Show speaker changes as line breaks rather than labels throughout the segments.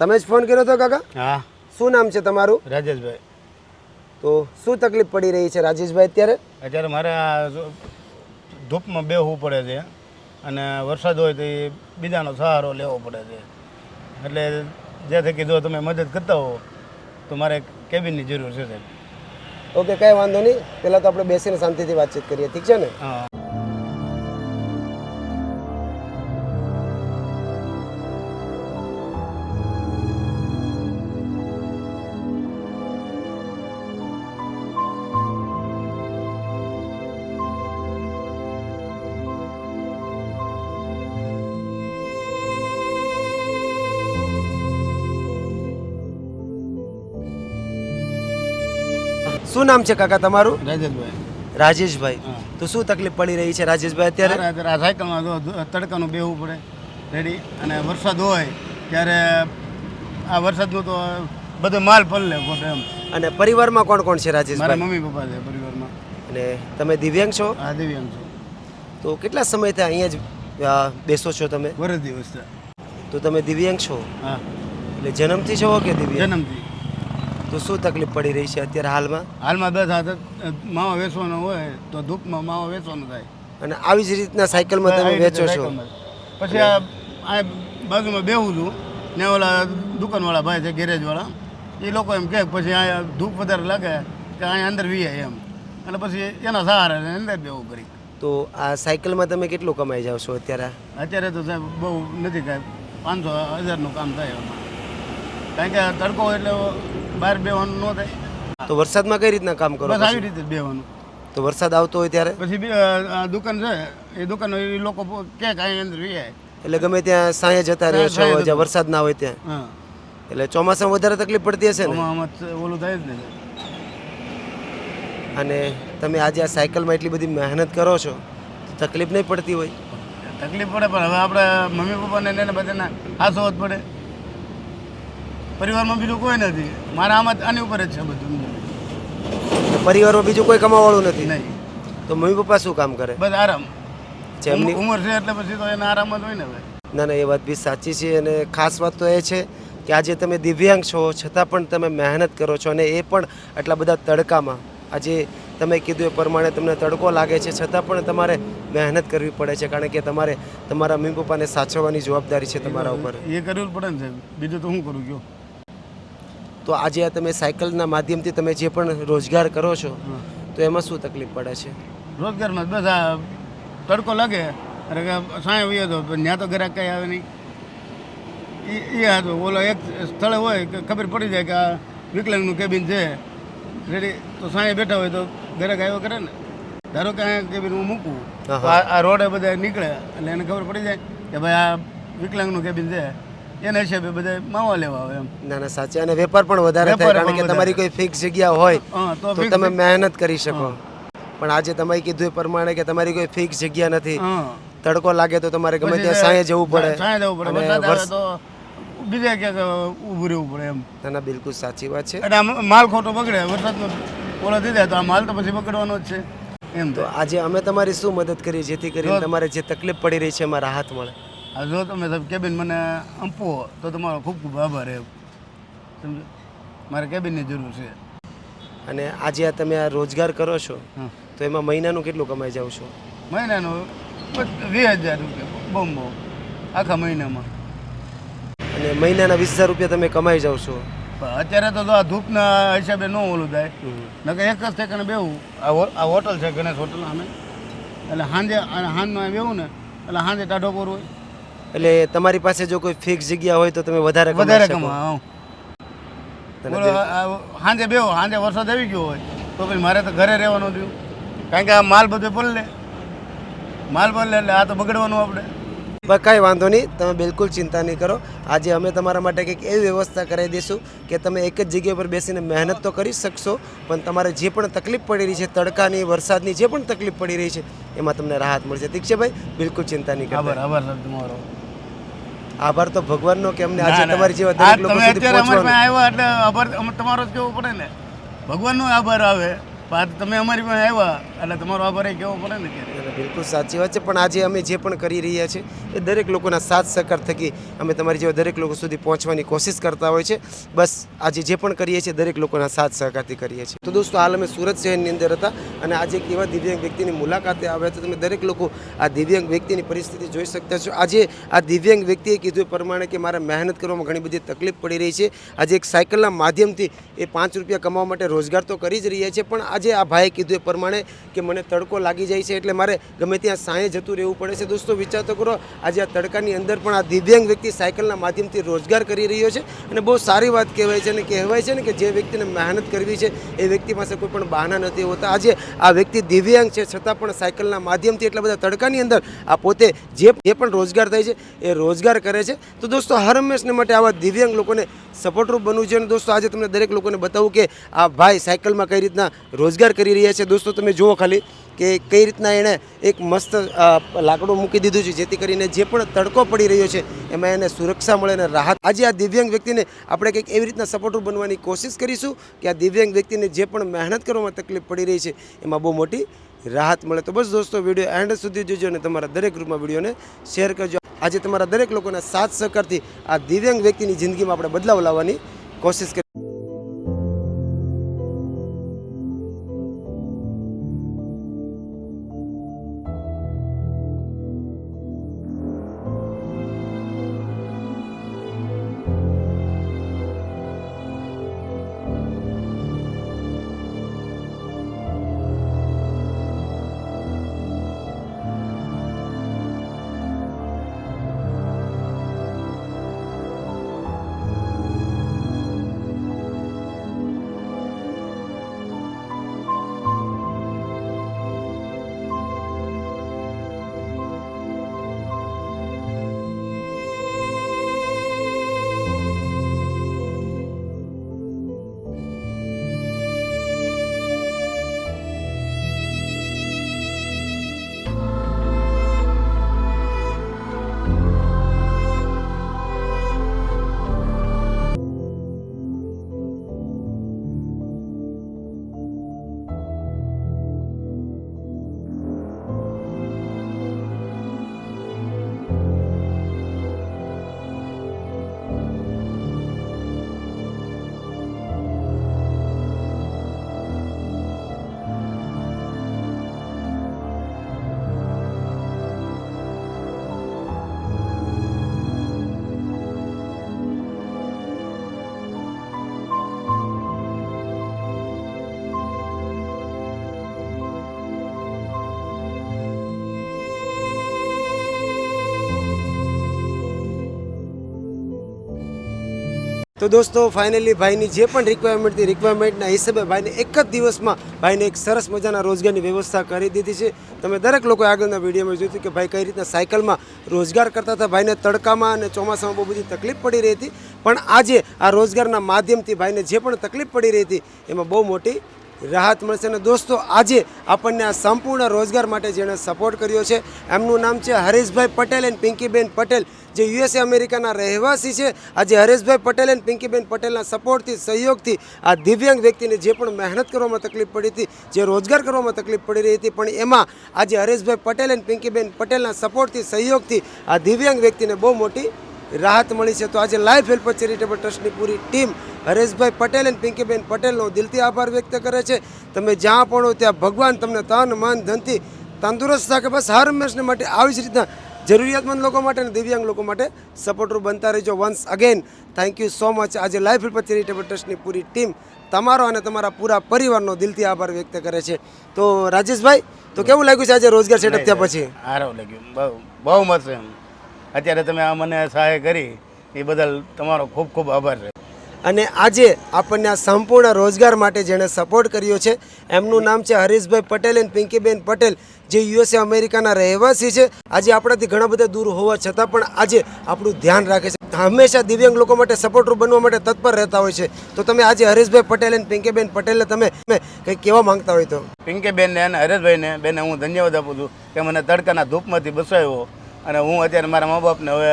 તમે જ ફોન કર્યો હતો કાકા?
હા.
શું નામ છે તમારું?
રાજેશભાઈ.
તો શું તકલીફ પડી રહી છે રાજેશભાઈ અત્યારે?
અત્યારે મારે આ ધૂપમાં બેહવું પડે છે અને વરસાદ હોય તો એ બીજાનો સહારો લેવો પડે છે. એટલે જે થકી જો તમે મદદ કરતા હો તો મારે કેબિનની જરૂર છે સાહેબ.
ઓકે કાંઈ વાંધો નહીં. પહેલાં તો આપણે બેસીને શાંતિથી વાતચીત કરીએ. ઠીક છે ને?
હા.
શું નામ છે કાકા તમારું?
રાજેશભાઈ.
રાજેશભાઈ. તો શું તકલીફ પડી રહી છે રાજેશભાઈ અત્યારે?
ત્યારે અત્યારે સાયકલમાં તડકાનું બેહવું પડે. રેડી અને વરસાદ હોય ત્યારે આ વરસાદનું તો બધો માલ પલળે પોતે એમ.
અને પરિવારમાં કોણ કોણ છે
મારા
રાજેશભાઈ
મમ્મી પપ્પા છે પરિવારમાં.
અને તમે દિવ્યાંગ છો?
આ દિવ્યાંગ છું.
તો કેટલા સમયથી અહીંયા જ બેસો છો તમે?
વરસ દિવસ
તો તમે દિવ્યાંગ છો?
હા.
એટલે જન્મથી છો કે દિવ્યાંગ?
જન્મથી.
તો શું તકલીફ પડી રહી છે અત્યારે હાલમાં?
હાલમાં દસ હાથ માવા વેચવાનો હોય તો ધૂપમાં માવા વેચવાનો થાય.
અને આવી જ રીતના સાયકલમાં તમે વેચો છો?
પછી આ બાજુમાં બેહું છું ને ઓલા દુકાનવાળા ભાઈ છે ગેરેજવાળા એ લોકો એમ કહે પછી અહીંયા ધૂપ વધારે લાગે કે અહીંયા અંદર વી એમ. એટલે પછી એના સહારા અંદર બેવું કરી
તો આ સાયકલમાં તમે કેટલું કમાઈ જાવ છો અત્યારે?
અત્યારે તો સાહેબ બહુ નથી કાંઈ પાંચસો હજારનું કામ થાય કારણ કે તડકો એટલે બહાર બેવાનું ન થાય.
તો વરસાદમાં કઈ રીતના કામ કરો
બસ આવી રીતે બેવાનું.
તો વરસાદ આવતો હોય ત્યારે?
પછી આ દુકાન છે એ દુકાન એ લોકો કે કાંઈ અંદર જાય.
એટલે ગમે ત્યાં સાંજે જતા રહે છો જ્યાં વરસાદ ના હોય ત્યાં? એટલે ચોમાસામાં વધારે તકલીફ પડતી હશે ને?
ઓલું થાય જ ને.
અને તમે આજે આ સાયકલમાં એટલી બધી મહેનત કરો છો તો તકલીફ નહીં પડતી હોય?
તકલીફ પડે પણ હવે આપણે મમ્મી પપ્પાને એને બધાને હાસો જ પડે. પરિવારમાં બીજું કોઈ નથી. મારા આમાં આની ઉપર જ છે બધું.
પરિવારમાં બીજું કોઈ કમાવાળું નથી?
નહીં.
તો મમ્મી પપ્પા શું કામ કરે?
બસ આરામ.
છે એમની?
ઉંમર છે એટલે પછી તો એને આરામ જ હોય ને હવે
ના ના એ વાત બી સાચી છે અને ખાસ વાત તો એ છે કે આજે તમે દિવ્યાંગ છો છતાં પણ તમે મહેનત કરો છો અને એ પણ આટલા બધા તડકામાં. આજે તમે કીધું એ પ્રમાણે તમને તડકો લાગે છે છતાં પણ તમારે મહેનત કરવી પડે છે કારણ કે તમારે તમારા મમ્મી પપ્પાને સાચવવાની જવાબદારી છે તમારા ઉપર.
એ કરવું પડે ને બીજું તો હું કરું કયો?
તો આજે આ તમે સાયકલના માધ્યમથી તમે જે પણ રોજગાર કરો છો તો એમાં શું તકલીફ પડે છે?
રોજગારમાં બસ આ તડકો લાગે અરે કે સાંય વયો તો ત્યાં તો ગ્રાહક કંઈ આવે નહીં. એ એ હતો ઓલો એક સ્થળે હોય કે ખબર પડી જાય કે આ વિકલાંગનું કેબિન છે. રેડી તો સાંય બેઠા હોય તો ગ્રાહક આવ્યો કરે ને. ધારો કે અહીંયા કેબિન હું મૂકું તો આ રોડે બધા નીકળે એટલે એને ખબર પડી જાય કે ભાઈ આ વિકલાંગનું કેબિન છે. એના હિસાબે બધા માવા લેવા આવે એમ.
ના ના સાચી. અને વેપાર પણ વધારે થાય કારણ કે તમારી કોઈ ફિક્સ જગ્યા હોય
તો
તમે મહેનત કરી શકો. પણ આજે તમે કીધું એ પ્રમાણે કે તમારી કોઈ ફિક્સ જગ્યા નથી. તડકો લાગે તો તમારે ગમે ત્યાં સાંજે જવું પડે.
સાંજે જવું પડે. બીજે ક્યાંક ઊભું રહેવું પડે એમ.
ના ના બિલકુલ સાચી વાત છે.
અને માલ ખોટો બગડે વરસાદનો ઓલો થઈ જાય તો આ માલ તો પછી બગડવાનો જ છે. એમ
તો આજે અમે તમારી શું મદદ કરીએ જેથી કરીને તમારે જે તકલીફ પડી રહી છે એમાં રાહત મળે
જો તમે સાહેબ કેબિન મને આપો તો તમારો ખૂબ ખૂબ આભાર એમ. સમજો મારે કેબિનની જરૂર છે.
અને આજે આ તમે આ રોજગાર કરો છો તો એમાં મહિનાનું કેટલું કમાઈ જાવ છો?
મહિનાનું વીસ હજાર રૂપિયા બહુ આખા મહિનામાં.
અને મહિનાના વીસ હજાર રૂપિયા તમે કમાઈ જાવ છો?
અત્યારે તો આ ધૂપના હિસાબે ન ઓલું થાય. નકર એક જ સેકન્ડ બેવું આ હોટલ છે ગણેશ હોટલ અમે એટલે સાંજે સાંજમાં બેવું ને એટલે સાંજે ટાઢો કરવું હોય
એટલે તમારી પાસે જો કોઈ ફિક્સ જગ્યા હોય તો તમે વધારે
વધારે
શકો.
કમા હા.
અને
બોલો આ સાંજે બેહો સાંજે વરસાદ આવી ગયો હોય તો પછી મારે તો ઘરે રહેવાનું થયું. કારણ કે આ માલ બધો પલળે માલ પલળે એટલે આ તો બગડવાનું આપણે.
કાંઈ વાંધો નહીં તમે બિલકુલ ચિંતા નહીં કરો. આજે અમે તમારા માટે કંઈક એવી વ્યવસ્થા કરાવી દઈશું કે તમે એક જ જગ્યા પર બેસીને મહેનત તો કરી શકશો પણ તમારે જે પણ તકલીફ પડી રહી છે તડકાની વરસાદની જે પણ તકલીફ પડી રહી છે એમાં તમને રાહત મળશે. ઠીક છે ભાઈ? બિલકુલ ચિંતા નહીં કરો
આભાર આભાર તમારો.
આભાર તો ભગવાનનો કે અમને આજે. તમારી જેવા દરેક લોકો
તમે
સુધી
અત્યારે અમારી પાસે આવ્યા એટલે આભાર તમારો જ કેવો પડે ને. ભગવાનનો આભાર આવે. પણ તમે અમારી પાસે આવ્યા એટલે તમારો આભાર એ કેવો પડે ને ત્યારે
બિલકુલ સાચી વાત છે. પણ આજે અમે જે પણ કરી રહ્યા છીએ એ દરેક લોકોના સાથ સહકાર થકી અમે તમારી જેવા દરેક લોકો સુધી પહોંચવાની કોશિશ કરતા હોય છે. બસ આજે જે પણ કરીએ છીએ, દરેક લોકોના સાથ સહકારથી કરીએ છીએ. તો દોસ્તો, હાલ અમે સુરત શહેરની અંદર હતા અને આજે એક એવા દિવ્યાંગ વ્યક્તિની મુલાકાતે આવ્યા હતા. તમે દરેક લોકો આ દિવ્યાંગ વ્યક્તિની પરિસ્થિતિ જોઈ શકતા છો. આજે આ દિવ્યાંગ વ્યક્તિએ કીધું એ પ્રમાણે કે મારે મહેનત કરવામાં ઘણી બધી તકલીફ પડી રહી છે. આજે એક સાયકલના માધ્યમથી એ પાંચ રૂપિયા કમાવા માટે રોજગાર તો કરી જ રહ્યા છે. પણ આજે આ ભાઈએ કીધું એ પ્રમાણે કે મને તડકો લાગી જાય છે, એટલે મારે ગમે ત્યાં સાંયે જતું રહેવું પડે છે. દોસ્તો, વિચાર તો કરો, આજે આ તડકાની અંદર પણ આ દિવ્યાંગ વ્યક્તિ સાયકલના માધ્યમથી રોજગાર કરી રહ્યો છે અને બહુ સારી વાત કહેવાય છે અને કહેવાય છે ને કે જે વ્યક્તિને મહેનત કરવી છે એ વ્યક્તિ પાસે કોઈ પણ બહાના નથી હોતા. આજે આ વ્યક્તિ દિવ્યાંગ છે છતાં પણ સાયકલના માધ્યમથી એટલા બધા તડકાની અંદર આ પોતે જે પણ રોજગાર થાય છે એ રોજગાર કરે છે. તો દોસ્તો, હર હંમેશને માટે આવા દિવ્યાંગ લોકોને સપોર્ટરૂપ બનવું છે અને દોસ્તો, આજે તમને દરેક લોકોને બતાવું કે આ ભાઈ સાયકલમાં કઈ રીતના રોજગાર કરી રહ્યા છે. દોસ્તો, તમે જુઓ ખાલી. કે કઈ રીતના એણે એક મસ્ત લાકડું મૂકી દીધું છે, જેથી કરીને જે પણ તડકો પડી રહ્યો છે, એમાં એને સુરક્ષા મળે અને રાહત. આજે આ દિવ્યાંગ વ્યક્તિને આપણે કંઈક એવી રીતના સપોર્ટર બનવાની કોશિશ કરીશું કે આ દિવ્યાંગ વ્યક્તિને જે પણ મહેનત કરવામાં તકલીફ પડી રહી છે, એમાં બહુ મોટી રાહત મળે. તો બસ દોસ્તો, વીડિયો એન્ડ સુધી જોજો અને તમારા દરેક ગ્રુપમાં વિડીયોને શેર કરજો. આજે તમારા દરેક લોકોના સાથ સહકારથી આ દિવ્યાંગ વ્યક્તિની જિંદગીમાં આપણે બદલાવ લાવવાની કોશિશ કરી તો દોસ્તો ફાઇનલી ભાઈની જે પણ રિક્વાયરમેન્ટ હતી રિક્વાયરમેન્ટના હિસાબે ભાઈને એક જ દિવસમાં ભાઈને એક સરસ મજાના રોજગારની વ્યવસ્થા કરી દીધી છે. તમે દરેક લોકો આગળના વિડીયોમાં જોયું કે ભાઈ કઈ રીતના સાયકલમાં રોજગાર કરતા હતા, ભાઈને તડકામાં અને ચોમાસામાં બહુ બધી તકલીફ પડી રહી હતી. પણ આજે આ રોજગારના માધ્યમથી ભાઈને જે પણ તકલીફ પડી રહી હતી, એમાં બહુ મોટી રાહત મળશે અને દોસ્તો, આજે આપણને આ સંપૂર્ણ રોજગાર માટે જેણે સપોર્ટ કર્યો છે, એમનું નામ છે હરેશભાઈ પટેલ એન્ડ પિંકીબેન પટેલ, જે યુએસએ અમેરિકાના રહેવાસી છે. આજે હરેશભાઈ પટેલ એન્ડ પિંકીબેન પટેલના સપોર્ટથી સહયોગથી આ દિવ્યાંગ વ્યક્તિને જે પણ મહેનત કરવામાં તકલીફ પડી હતી, જે રોજગાર કરવામાં તકલીફ પડી રહી હતી, પણ એમાં આજે હરેશભાઈ પટેલ એન્ડ પિંકીબેન પટેલના સપોર્ટથી સહયોગથી આ દિવ્યાંગ વ્યક્તિને બહુ મોટી રાહત મળી છે. તો આજે લાઈફ હેલ્પર ચેરિટેબલ ટ્રસ્ટની પૂરી ટીમ હરેશભાઈ પટેલ અને પિંકીબેન પટેલનો દિલથી આભાર વ્યક્ત કરે છે. તમે જ્યાં પણ હો ત્યાં ભગવાન તમને તન મન ધનથી તંદુરસ્ત રાખે. બસ હર હંમેશને માટે આવી જ રીતના જરૂરિયાતમંદ લોકો માટે અને દિવ્યાંગ લોકો માટે સપોર્ટરૂપ બનતા રહેજો once again thank you so much આજે લાઈફ હેલ્પર ચેરિટેબલ ટ્રસ્ટની પૂરી ટીમ તમારો અને તમારા પૂરા પરિવારનો દિલથી આભાર વ્યક્ત કરે છે. તો રાજેશભાઈ તો કેવું લાગ્યું છે આજે રોજગાર સેટઅપ થયા પછી?
સારું લાગ્યું. બહુ બહુ મસ્ત એમ. અત્યારે તમે આ મને સહાય કરી એ બદલ તમારો ખૂબ ખૂબ આભાર છે.
અને આજે આપણને આ સંપૂર્ણ રોજગાર માટે જેણે સપોર્ટ કર્યો છે એમનું નામ છે હરીશભાઈ પટેલ અને પિંકીબેન પટેલ જે યુએસએ અમેરિકાના રહેવાસી છે. આજે આપણાથી ઘણા બધા દૂર હોવા છતાં પણ આજે આપણું ધ્યાન રાખે છે. હંમેશા દિવ્યાંગ લોકો માટે સપોર્ટરૂપ બનવા માટે તત્પર રહેતા હોય છે. તો તમે આજે હરીશભાઈ પટેલ અને પિંકીબેન પટેલને તમે તમે કંઈક કહેવા માંગતા હોય તો.
પિંકીબેનને અને હરેશભાઈને બેને હું ધન્યવાદ આપું છું કે મને તડકાના ધૂપમાંથી બસાવ્યો. અને હું અત્યારે મારા મા બાપને હવે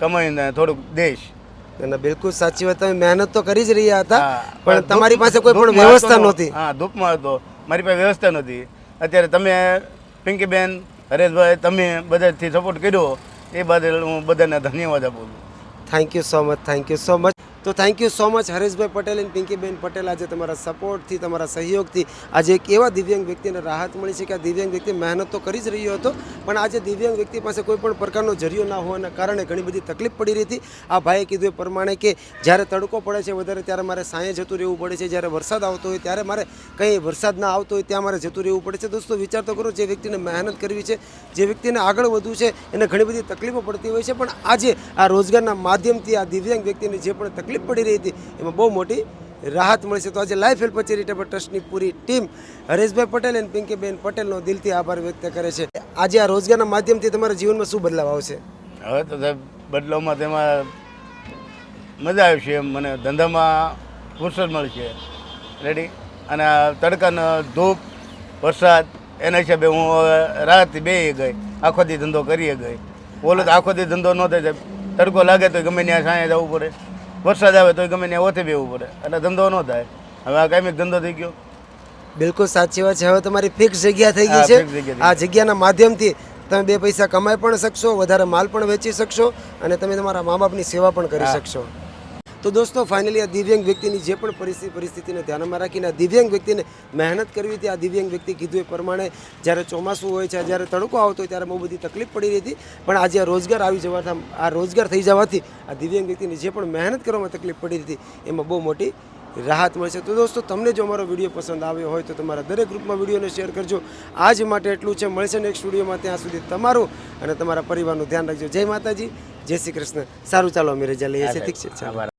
કમાઈને થોડુંક દઈશ.
અને બિલકુલ સાચી વાત. તમે મહેનત તો કરી જ રહ્યા હતા પણ તમારી પાસે કોઈ પણ વ્યવસ્થા
હતો.
નહોતી.
હા ધૂપમાં હતો. મારી પાસે વ્યવસ્થા નહોતી. અત્યારે તમે પિંકીબેન હરેશભાઈ તમે બધાથી સપોર્ટ કર્યો. એ બદલ હું બધાને ધન્યવાદ આપું છું.
Thank you so much thank you so much તો thank you so much Hareshbhai Patel અને પિંકીબેન પટેલ. આજે તમારા સપોર્ટથી તમારા સહયોગથી આજે એક એવા દિવ્યાંગ વ્યક્તિને રાહત મળી છે કે આ દિવ્યાંગ વ્યક્તિ મહેનત તો કરી જ રહ્યો હતો, પણ આજે દિવ્યાંગ વ્યક્તિ પાસે કોઈ પણ પ્રકારનો જરિયો ના હોવાના કારણે ઘણી બધી તકલીફ પડી રહી હતી. આ ભાઈએ કીધું એ પ્રમાણે કે જ્યારે તડકો પડે છે વધારે, ત્યારે મારે સાંયે જતું રહેવું પડે છે. જ્યારે વરસાદ આવતો હોય, ત્યારે મારે કંઈ વરસાદ ના આવતો હોય, ત્યાં મારે જતું રહેવું પડે છે. દોસ્તો, વિચાર તો કરો જે વ્યક્તિને મહેનત કરવી છે, જે વ્યક્તિને આગળ વધવું છે, એને ઘણી બધી તકલીફો પડતી હોય છે. પણ આજે આ રોજગારના માધ્યમથી આ દિવ્યાંગ વ્યક્તિને જે પણ તકલીફ પડી રહી હતી. એમાં બહુ મોટી રાહત મળશે તો આજે લાઈફ હેલ્પ ચેરિટેબલ ટ્રસ્ટની પૂરી ટીમ હરેશભાઈ પટેલ અને પિંકીબેન પટેલનો દિલથી આભાર વ્યક્ત કરે છે. આજે આ રોજગારના માધ્યમથી તમારા જીવનમાં શું બદલાવ આવશે?
હવે તો બદલાવમાં તેમાં મજા આવશે મને ધંધામાં ફુરસદ મળશે રેડી અને તડકાનો ધૂપ, વરસાદ, એના હિસાબે હું રાતથી બે ગઈ. આખો દી ધંધો કરીએ ગઈ. બોલો તો આખો દી ધંધો ન થાય તડકો લાગે તો ગમે ત્યાં સાંજે જવું પડે. વરસાદ આવે તો ગમે ત્યાં ઓથે બેવું પડે. એટલે ધંધો ન થાય. હવે આ કાયમિક ધંધો થઈ ગયો.
બિલકુલ સાચી વાત છે. હવે તમારી ફિક્સ જગ્યા થઈ ગઈ છે. આ જગ્યાના માધ્યમથી તમે બે પૈસા કમાઈ પણ શકશો વધારે માલ પણ વેચી શકશો અને તમે તમારા મા બાપની સેવા પણ કરી શકશો. તો દોસ્તો ફાઇનલી આ દિવ્યાંગ વ્યક્તિની જે પણ પરિસ્થિતિ પરિસ્થિતિને ધ્યાનમાં રાખીને આ દિવ્યાંગ વ્યક્તિને મહેનત કરવી હતી આ દિવ્યાંગ વ્યક્તિ કીધું એ પ્રમાણે જ્યારે ચોમાસું હોય છે જ્યારે તડકો આવતો હોય ત્યારે બહુ બધી તકલીફ પડી રહી હતી. પણ આજે આ રોજગાર આવી જવાથી આ રોજગાર થઈ જવાથી આ દિવ્યાંગ વ્યક્તિની જે પણ મહેનત કરવામાં તકલીફ પડી હતી એમાં બહુ મોટી રાહત મળશે. તો દોસ્તો તમને જો અમારો વીડિયો પસંદ આવ્યો હોય તો તમારા દરેક ગ્રુપમાં વિડીયોને શેર કરજો. આજ માટે એટલું છે. મળશે નેક્સ્ટ વિડીયોમાં. ત્યાં સુધી તમારું અને તમારા પરિવારનું ધ્યાન રાખજો. જય માતાજી. જય શ્રી કૃષ્ણ. સારું ચાલો અમે રજા લઈએ છીએ. ઠીક છે